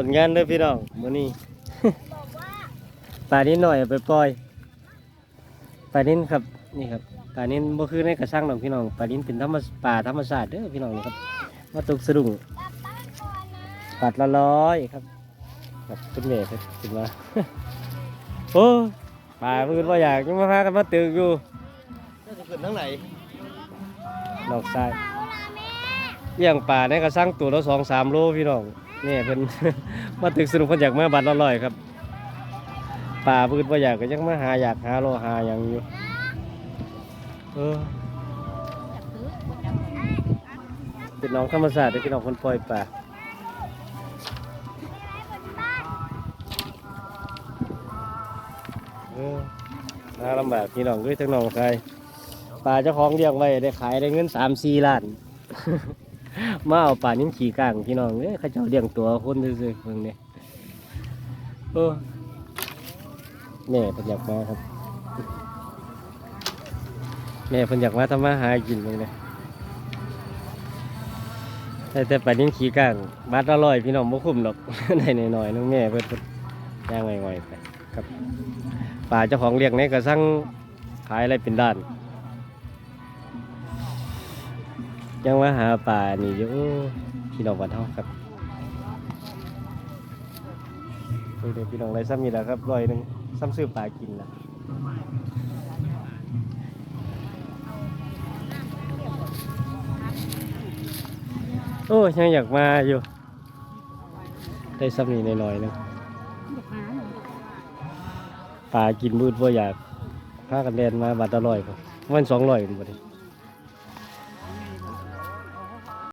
ผลงานเด้อพี่น้องมื้อนี้ ปลานิดหน่อยเอาไปปล่อย ปลานินครับนี่ครับ ปลานินบ่คือในกระชังหรอกพี่น้อง ปลานินเป็นธรรมชปลาธรรมชาติเด้อพี่น้องนี่ครับ มาตกสะดุ้งปัดละร้อยครับครับคุณแม่ครับขึ้นมา โอ้ปลาพื้นว่าอยากยังมาพากันมาตึกอยู่จะขึ้นทั้งไหนดอกทราย เลี้ยงปลาในกระชังตัวละสองสามโลพี่น้องนี่เพิ่น มาตึกสนุกเพิ่นอยากมาบัดละร้อยครับปลาพื้นว่าอยากก็ยังมาหาอยากหาโลหาอย่างอยู่เออเป็นน้องธรรมศาสตร์เด้อพี่น้องคนปล่อยปลาเออน่าลำบากพี่น้องด้วยทั้งน้องใครปลาเจ้าของเลี้ยงไว้ได้ขายได้เงินสามสี่ล้าน มาเอาปลานิ่ขี่กลางพี่น้องเอ้ยเขาเจ้าเลี้ยงตัวคนซื่อๆเพิ่งเนี่ยโอ้แม่เพิ่นอยากมาครับ แม่เพิ่นอยากมาทำมาหากินเพิ่งเนี่ยแต่แต่ปลานิ่ขี่กลางบาทละร้อยพี่น้องบ่คุ้มหรอกได้หน่อยๆนึงแม่เพิ่นย่างง่อยๆไปครับปลาเจ้าของเลี้ยงเนี่ยก็สั่งขายอะไรเป็นด้าน ยังว่าหาปลานี่อยู่พี่น้องวันเท่าครับเดี๋ยวพี่น้องไรซ้ำนี่แหละครับร้อยหนึ่งซ้ำซื้อปลากินละโอ้ยยังอยากมาอยู่ ได้ซ้ำนี่หน่อยๆนึงปลากินมืดว่าอยากพากันเล่นมาบาทละร้อยครับวันสองร้อยกันบ่ได